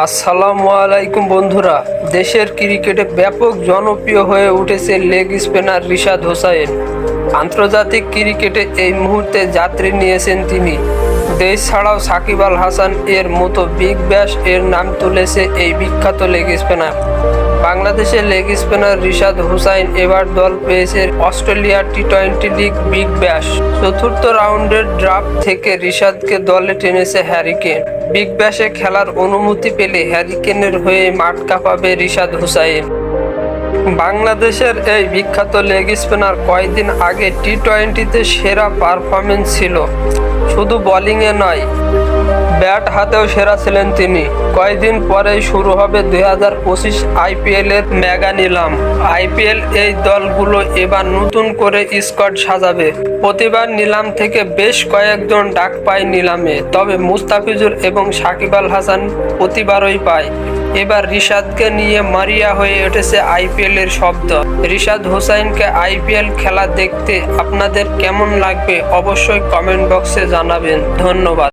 আসসালামু আলাইকুম বন্ধুরা। দেশের ক্রিকেটে ব্যাপক জনপ্রিয় হয়ে উঠেছে লেগ স্পিনার রিশাদ হোসাইন। আন্তর্জাতিক ক্রিকেটে এই মুহূর্তে যাত্রী নিয়েছেন তিনি। দেশ ছাড়াও সাকিব আল হাসান এর মতো বিগ ব্যাস এর নাম তুলেছে এই বিখ্যাত লেগ স্পিনার। বাংলাদেশের লেগ স্পিনার রিশাদ হুসাইন এবার দল পেয়েছে অস্ট্রেলিয়ার T twenty league Big Bash চতুর্থ রাউন্ডের ড্রাফট থেকে রিশাদকে দলে টেনেছে হ্যারিকেন বিগ ব্যাশে খেলার অনুমতি পেলে হ্যারিকেনের হয়ে মাঠ কাঁপাবে রিশাদ হুসাইন। বাংলাদেশের এই বিখ্যাত লেগ স্পিনার কয়েকদিন আগে টি টোয়েন্টিতে সেরা পারফরমেন্স ছিল। শুধু বোলিংয়ে নয় ব্যাট হাতেও সেরা ছিলেন তিনি। কয়েকদিন পরেই শুরু হবে দুই হাজার পঁচিশ আইপিএল এর মেগা নিলাম। আইপিএল এই দলগুলো এবার নতুন করে স্কোয়াড সাজাবে। প্রতিবার নিলাম থেকে বেশ কয়েকজন ডাক পায় নিলামে, তবে মুস্তাফিজুর এবং সাকিব আল হাসান প্রতিবারই পায়। এবার রিশাদকে নিয়ে মারিয়া হয়ে উঠেছে আইপিএল এর শব্দ। রিশাদ হোসাইনকে আইপিএল খেলা দেখতে আপনাদের কেমন লাগবে অবশ্যই কমেন্ট বক্সে জানাবেন। ধন্যবাদ।